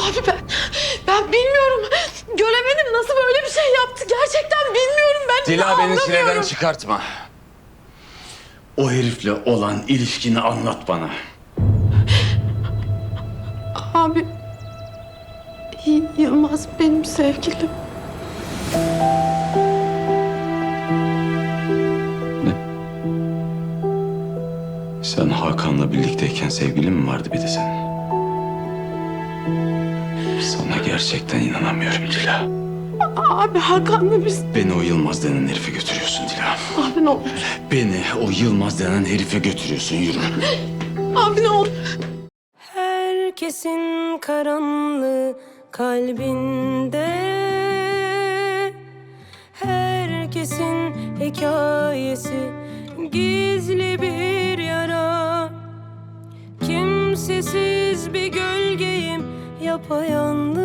Abi ben, ben bilmiyorum. Göremedim nasıl böyle bir şey yaptı. Gerçekten bilmiyorum ben. Dila beni çileden çıkartma. O herifle olan ilişkini anlat bana. Abi Y- Yılmaz benim sevgilim. Sen Hakan'la birlikteyken sevgilin mi vardı bir de senin? Sana gerçekten inanamıyorum Dila. Abi Hakan'la biz... Beni o Yılmaz denen herife götürüyorsun Dila. Abi ne olur. Beni o Yılmaz denen herife götürüyorsun yürü. Abi ne olur. Herkesin karanlığı kalbinde Herkesin hikayesi gizli bir yara Kimsesiz bir gölgeyim yapayalnız